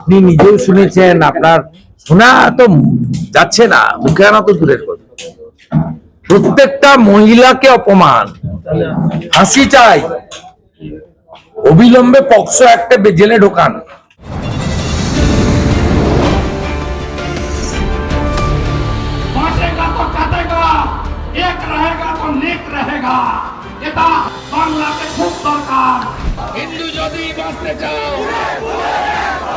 আপনি নিজেও শুনেছেন, আপনার শোনা তো যাচ্ছে না, মুখে আনা তো দূরের কথা। প্রত্যেকটা মহিলাকে অপমান, হাসি চাই, অবিলম্বে পক্সো একটা জেলে ঢোকান। বাংলাকে খুব দরকার। হিন্দু যদি বাঁচতে চাও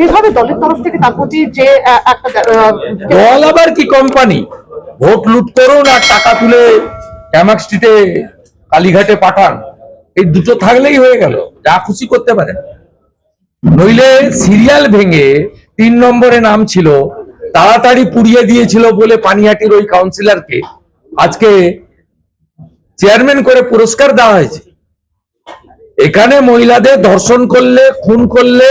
যেভাবে দলের তরফ থেকে তার প্রতি যে একটা দল আবার কি কোম্পানি ভোট লুট করুন আর টাকা তুলে ক্যামাক কালীঘাটে পাঠান। এই দুটো থাকলেই হয়ে গেল। যা খুশি করতে পারেন। নইলে সিরিয়াল ভেঙে তিন নম্বরে নাম ছিল, তাড়াতাড়ি পুড়িয়ে দিয়েছিল বলে পানিহাটির ওই কাউন্সিলরকে আজকে চেয়ারম্যান করে পুরস্কার দেওয়া হয়েছে। এখানে মহিলাদের ধর্ষণ করলে, খুন করলে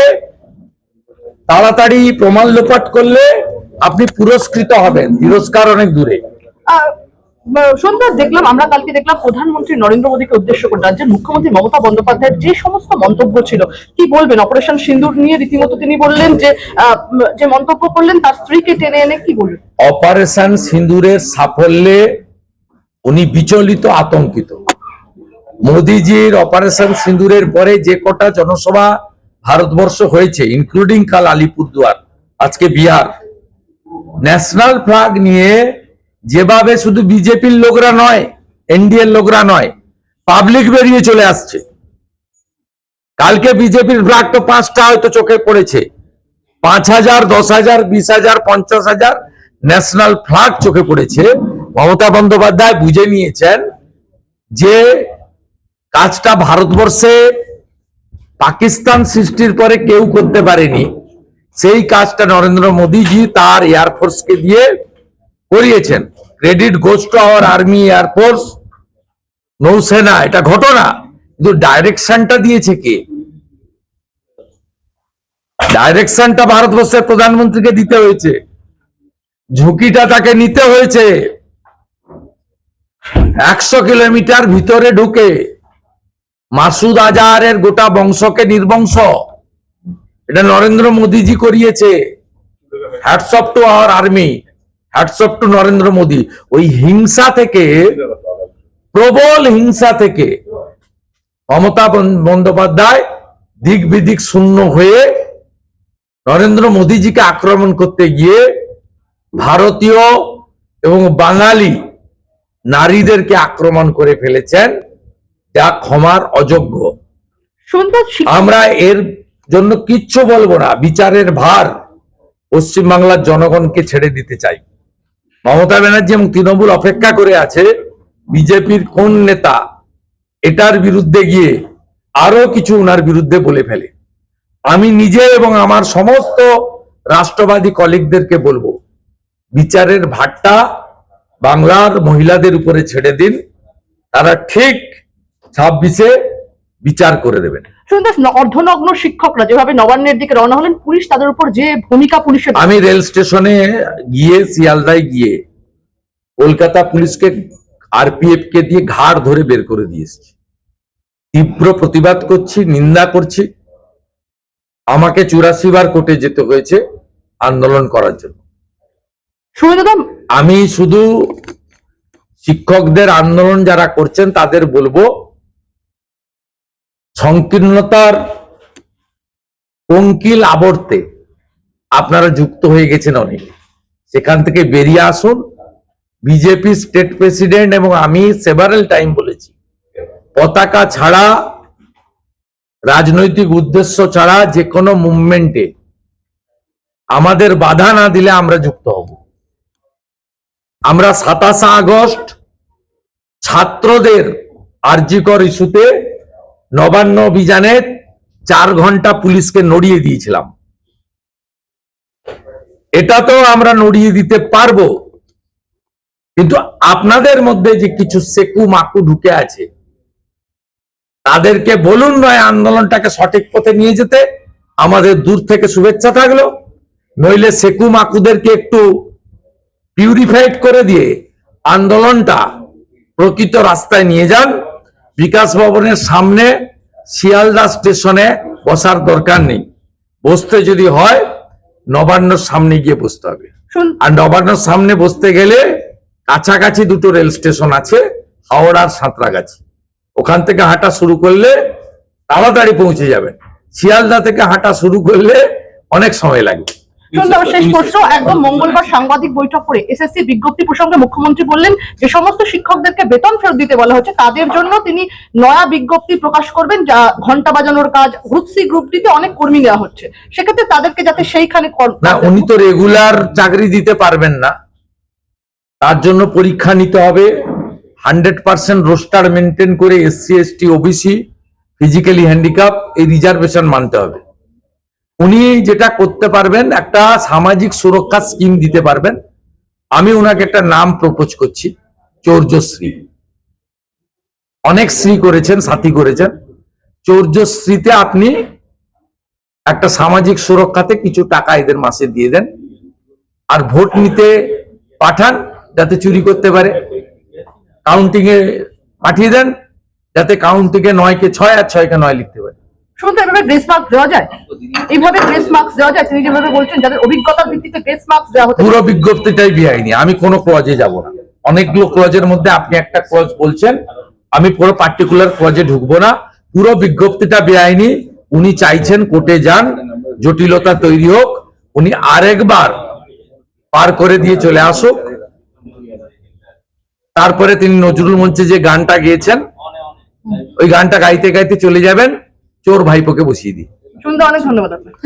তাড়াতাড়ি প্রমাণ লোপাট করলে আপনি পুরস্কৃত হবেন। তিরস্কার অনেক দূরে। সন্ধ্যা দেখলাম আমরা কালকে দেখলাম প্রধানমন্ত্রী নরেন্দ্র মোদীকে উদ্দেশ্য করে রাজ্যের মুখ্যমন্ত্রী মমতা বন্দ্যোপাধ্যায়ের যে সমস্ত মন্তব্য ছিল কি বলবেন? অপারেশন সিন্দুর নিয়ে রীতিমতো তিনি বললেন যে যে মন্তব্য করলেন তার স্ত্রীকে টেনে এনে কি বলবেন? অপারেশন সিন্দুরের সাফল্যে উনি বিচলিত আতঙ্কিত। মোদিজির অপারেশন সিন্দুরের পরে যে কটা জনসভা ভারতবর্ষ হয়েছে ইনক্লুডিং কাল আলিপুরদুয়ার, আজকে বিহার। ন্যাশনাল ফ্ল্যাগ নিয়ে যেভাবে শুধু বিজেপির লোকরা নয় এনডিএর লোকরা নয় পাবলিক বেরিয়ে চলে আসছে। কালকে বিজেপির ফ্ল্যাগ তো পাঁচটা হয়তো চোখে পড়েছে। পাঁচ হাজার, দশ হাজার, বিশ হাজার, পঞ্চাশ হাজার ন্যাশনাল ফ্ল্যাগ চোখে পড়েছে। মমতা বন্দ্যোপাধ্যায় বুঝে নিয়েছেন যে কাজটা ভারতবর্ষে পাকিস্তান সৃষ্টির পরে কেউ করতে পারেনি। সেই কাজটা নরেন্দ্র মোদীজি তার এয়ারফোর্সকে দিয়ে করিয়েছেন। Credit goes to our army air force নৌসেনা, এটা ঘটনা। কিন্তু ডাইরেকশনটা দিয়েছে কে? ডাইরেকশনটা ভারতবর্ষের প্রধানমন্ত্রীকে দিতে হয়েছে। ঝুঁকিটা তাকে নিতে হয়েছে। একশো কিলোমিটার ভিতরে ঢুকে মাসুদ আজাহারের গোটা বংশকে নির্বংশ। এটা নরেন্দ্র মোদীজি করিয়েছে। Hats off to our army hats off to Narendra Modi. ওই হিংসা থেকে, প্রবল হিংসা থেকে মমতা বন্দ্যোপাধ্যায় দিক বিদিক শূন্য হয়ে নরেন্দ্র মোদীজিকে আক্রমণ করতে গিয়ে ভারতীয় এবং বাঙালি নারীদেরকে আক্রমণ করে ফেলেছেন। যা ক্ষমার অযোগ্য। আমরা এর জন্য কিচ্ছু বলব না। বিচারের ভার পশ্চিমবাংলার জনগণকে ছেড়ে দিতে চাই। মমতা ব্যানার্জি এবং তৃণমূল অপেক্ষা করে আছে বিজেপির কোন নেতা এটার বিরুদ্ধে গিয়ে আরও কিছু ওনার বিরুদ্ধে বলে ফেলে। আমি নিজে এবং আমার সমস্ত রাষ্ট্রবাদী কলিগদেরকে বলব বিচারের ভারটা বাংলার মহিলাদের উপরে ছেড়ে দিন। তারা ঠিক ছাব্বিশে বিচার করে দেবেন। সন্ধ্যা অর্ধনগ্ন শিক্ষকরা যেভাবে নবান্নের দিকে রওনা হলেন পুলিশ তাদের উপর যে ভূমিকা পুলিশের আমি রেল স্টেশনে গিয়ে শিয়ালদায় গিয়ে কলকাতা পুলিশকে আরপিএফ কে দিয়ে ঘাড় ধরে বের করে দিয়ে এসেছি। তীব্র প্রতিবাদ করছি নিন্দা করছি। আমাকে চুরাশি বার কোর্টে যেতে হয়েছে আন্দোলন করার জন্য। আমি শুধু শিক্ষকদের আন্দোলন যারা করছেন তাদের বলব সংকীর্ণতার পঙ্কিল আবর্তে আপনারা যুক্ত হয়ে গেছেন অনেক। সেখান থেকে বেরিয়ে আসুন। বিজেপি স্টেট প্রেসিডেন্ট এবং আমি সেভারেল টাইম বলেছি। পতাকা ছাড়া, রাজনৈতিক উদ্দেশ্য ছাড়া যে কোনো মুভমেন্টে আমাদের বাধা না দিলে আমরা যুক্ত হব। আমরা সাতাশে আগস্ট ছাত্রদের আরজিকর ইস্যুতে নবান্ন অভিযানে চার ঘণ্টা পুলিশকে নড়িয়ে দিয়েছিলাম। এটা তো আমরা নড়িয়ে দিতে পারব। কিন্তু আপনাদের মধ্যে যে কিছু সেকু মাকু ঢুকে আছে, তাদেরকে বলুন নয় আন্দোলনটাকে সঠিক পথে নিয়ে যেতে, আমাদের দূর থেকে শুভেচ্ছা থাকল। নইলে সেকু মাকুদেরকে একটু পিউরিফাইড করে দিয়ে আন্দোলনটা প্রকৃত রাস্তায় নিয়ে যান। বিকাশ ভবনের সামনে শিয়ালদা স্টেশনে বসার দরকার নেই। বসতে যদি হয় নবান্নর সামনে গিয়ে বসতে হবে। আর নবান্নর সামনে বসতে গেলে কাছাকাছি দুটো রেল স্টেশন আছে হাওড়ার সাঁতরাগাছি। ওখান থেকে হাঁটা শুরু করলে তাড়াতাড়ি পৌঁছে যাবেন। শিয়ালদা থেকে হাঁটা শুরু করলে অনেক সময় লাগবে শেষ প্রশ্ন একদম মঙ্গলবার সাংবাদিক বৈঠক করে এসএসসি বিজ্ঞপ্তি প্রসঙ্গে মুখ্যমন্ত্রী বললেন যে সমস্ত শিক্ষকদেরকে বেতন ফেরত দিতে বলা হচ্ছে তাদের জন্য তিনি নয়া বিজ্ঞপ্তি প্রকাশ করবেন যা ঘণ্টা বাজানোর কাজ গ্রুপ সি গ্রুপ ডিতে অনেক কর্মী নেওয়া হচ্ছে। সেক্ষেত্রে তাদেরকে যাতে সেইখানে না উনি তো রেগুলার চাকরি দিতে পারবেন না। তার জন্য পরীক্ষা নিতে হবে। হান্ড্রেড পার্সেন্ট রোস্টার মেনটেন করে SC ST OBC physically handicap এই রিজার্ভেশন মানতে হবে। উনি যেটা করতে পারবেন, একটা সামাজিক সুরক্ষা স্কিম দিতে পারবেন। আমি ওনাকে একটা নাম প্রপোজ করছি, চৌর্যশ্রী। অনেক শ্রী করেছেন, সাথী করেছেন। চৌর্যশ্রীতে আপনি একটা সামাজিক সুরক্ষাতে কিছু টাকা এদের মাসে দিয়ে দেন আর ভোট নিতে পাঠান যাতে চুরি করতে পারে। কাউন্টিং এ পাঠিয়ে দেন যাতে কাউন্টিং এ নয় কে ছয় আর ছয় কে নয় লিখতে পারে। শুনতে এভাবে গ্রেস মার্কস দেওয়া যায়? এইভাবে গ্রেস মার্কস দেওয়া যায়? তিনি যেভাবে বলছেন যাদের অভিজ্ঞতার ভিত্তিতে গ্রেস মার্কস দেওয়া হতে পুরো বিজ্ঞপ্তিটাই বেআইনি আমি কোনো ক্লজে যাব না। অনেকগুলো ক্লজের মধ্যে আপনি একটা ক্লজ বলছেন আমি পুরো পার্টিকুলার ক্লজে ঢুকবো না। পুরো বিজ্ঞপ্তিটা বেআইনি উনি চাইছেন কোর্টে যান জটিলতা তৈরি হোক। উনি আরেকবার পার করে দিয়ে চলে আসুক। তারপরে তিনি নজরুল মঞ্চে যে গানটা গেয়েছেন ওই গানটা গাইতে গাইতে চলে যাবেন। চোর ভাইপোকে বসিয়ে দিই। শুনতে অনেক ধন্যবাদ আপনাকে।